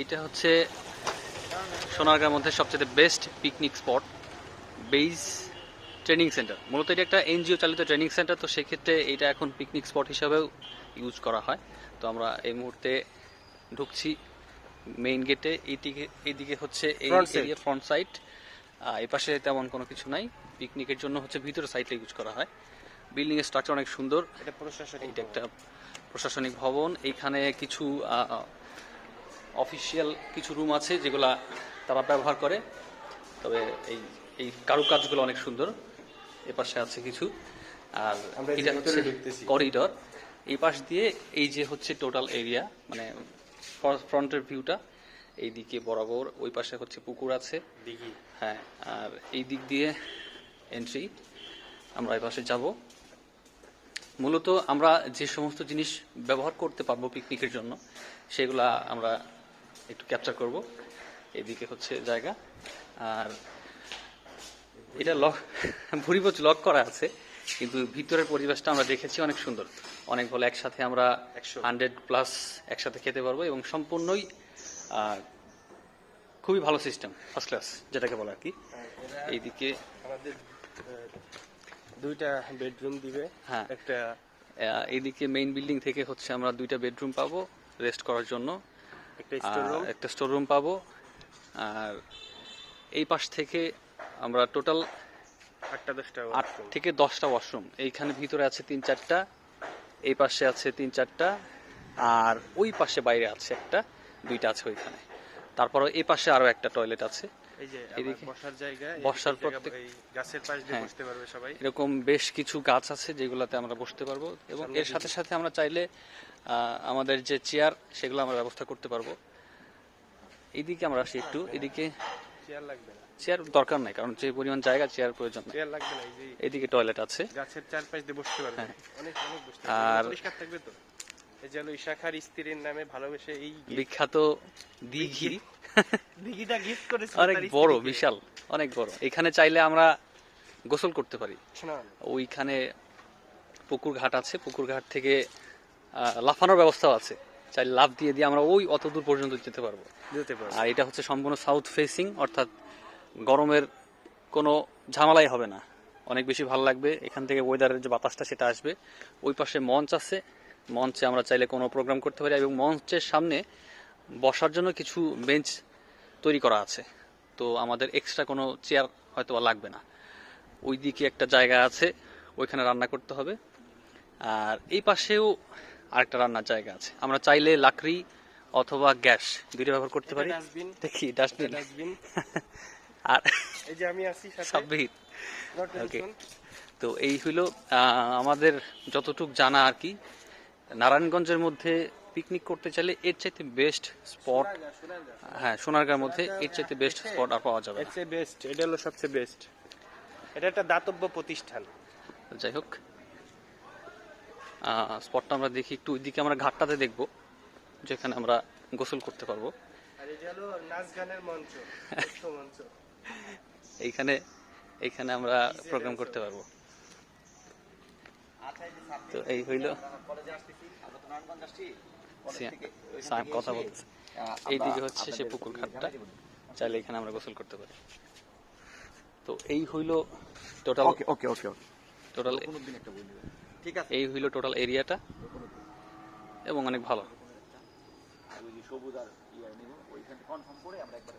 এইটা হচ্ছে সোনারগাঁর মধ্যে সবচেয়ে best picnic spot base training centre মূলত এটা একটা এনজিও চালিত ট্রেনিং সেন্টার তো সেক্ষেত্রে এটা এখন পিকনিক স্পট হিসাবেও ইউজ করা হয়। তো আমরা এই মুহূর্তে ঢুকছি মেইন গেটে এইদিকে এইদিকে হচ্ছে এই এরিয়া ফ্রন্ট সাইড এই পাশে তেমন কোনো কিছু নাই। পিকনিকের জন্য হচ্ছে ভিতরে সাইডটা ইউজ করা হয়। বিল্ডিং এর স্ট্রাকচার অনেক সুন্দর। এটা প্রশাসনিক এইটা একটা প্রশাসনিক ভবন। এইখানে কিছু অফিসিয়াল কিছু রুম আছে যেগুলা তারা ব্যবহার করে। তবে এই এই কারুকাজগুলো অনেক সুন্দর। এ পাশে আছে কিছু। আর এটা হচ্ছে করিডর এই পাশ দিয়ে এই যে হচ্ছে টোটাল এরিয়া মানে ফ্রন্টের ভিউটা এই দিকে বরাবর ওই পাশে হচ্ছে পুকুর আছে। হ্যাঁ আর এই দিক দিয়ে এন্ট্রি আমরা এই পাশে যাব। মূলত আমরা যে সমস্ত জিনিস ব্যবহার করতে পারব পিকনিকের জন্য সেগুলা আমরা একটু ক্যাপচার করব। এদিকে হচ্ছে জায়গা। আর এটা লক ভুরিভোজ লক করা আছে কিন্তু ভিতরের পরিবেশটা আমরা দেখেছি অনেক সুন্দর। অনেক ভালো একসাথে আমরা একশো। হান্ড্রেড প্লাস একসাথে খেতে পারব এবং সম্পূর্ণই খুবই ভালো সিস্টেম ফার্স্ট ক্লাস যেটাকে বলে আর কি। এইদিকে আমাদের দুইটা বেডরুম দিবে হ্যাঁ। একটা এইদিকে মেইন বিল্ডিং থেকে হচ্ছে আমরা দুইটা বেডরুম পাবো রেস্ট করার জন্য। একটা স্টোর রুম পাবো। আর এই পাশ থেকে আমরা টোটাল আটটা দশটা আট থেকে দশটা ওয়াশরুম এইখানে ভিতরে আছে তিন চারটা এই পাশে আছে তিন চারটা আর ওই পাশে বাইরে আছে একটা দুইটা আছে ওইখানে। তারপরে এই পাশে আরও একটা টয়লেট আছে। এই যে বসার জায়গা বসার প্রত্যেক- গাছের পাশ দিয়ে হ্যাঁ। বসতে পারবে সবাই। এরকম বেশ কিছু গাছ আছে যেগুলোতে আমরা বসতে পারব এবং এর সাথে সাথে আমরা চাইলে আমাদের যে চেয়ার সেগুলো আমরা ব্যবস্থা করতে পারব। এইদিকে আমরা আসি একটু এদিকে চেয়ার লাগবে না। চেয়ার দরকার নাই কারণ যে পরিমাণ জায়গা চেয়ার প্রয়োজন চেয়ার লাগবে না এদিকে টয়লেট আছে। গাছের চারপাশ দিয়ে বসতে পারবে। হ্যাঁ। অনেক অনেক বসতে আর- পরিষ্কার থাকবে তো। এই যে হলো ইশাখার স্ত্রীর নামে ভালোবেসে এই বিখ্যাত দিঘি। দিঘিটা গিফট করেছে অনেক বড় বিশাল অনেক বড়। এখানে চাইলে আমরা গোসল করতে পারি। ওইখানে পুকুর ঘাট আছে পুকুর ঘাট থেকে লাফানোর ব্যবস্থা আছে। চাইলে লাফ দিয়ে দিয়ে আমরা ওই অত দূর পর্যন্ত যেতে পারব। যেতে পারবে। আর এটা হচ্ছে সম্পূর্ণ সাউথ ফেসিং অর্থাৎ গরমের কোনো ঝামেলাই হবে না। অনেক বেশি ভালো লাগবে। এখান থেকে ওয়েদারের যে বাতাসটা সেটা আসবে। ওই পাশে মঞ্চ আছে। মঞ্চে আমরা চাইলে কোনো প্রোগ্রাম করতে পারি এবং মঞ্চের সামনে বসার জন্য কিছু বেঞ্চ তৈরি করা আছে। তো আমাদের এক্সট্রা কোনো চেয়ার হয়তো লাগবে না। ওই দিকে একটা জায়গা আছে ওইখানে রান্না করতে হবে। আর এই পাশেও আরেকটা রান্নার জায়গা আছে। আমরা চাইলে লাকড়ি অথবা গ্যাস দুইটা ব্যবহার করতে পারি। দেখি ডাস্টবিন আর এই যে আমি আছি সাথে। সাব্বির ওকে তো এই হইল আমাদের যতটুক জানা আর কি। নারায়ণগঞ্জের মধ্যে পিকনিক করতে চাইলে এর চাইতে বেস্ট স্পট। হ্যাঁ সোনারগাঁর মধ্যে এর চাইতে বেস্ট স্পট আর পাওয়া যাবে এর চেয়ে বেস্ট এটা হলো সবচেয়ে বেস্ট এটা একটা দাতব্য প্রতিষ্ঠান। যাই হোক স্পটটা আমরা দেখি একটু ওইদিকে আমরা ঘাটটাতে দেখব যেখানে আমরা গোসল করতে পারব। এইখানে এইখানে আমরা প্রোগ্রাম করতে পারব। তো এই হইল। সাহেব কথা বলতেছে। এইদিকে হচ্ছে সে পুকুর ঘাটটা। চাইলে এখানে আমরা গোসল করতে পারি। তো এই হইল টোটাল ওকে ওকে ওকে ওকে। টোটাল ঠিক আছে। এই হইল টোটাল এরিয়াটা এবং অনেক ভালো। সবুজ আর ইয়ে নেব ওইখানে কনফার্ম করে আমরা একবার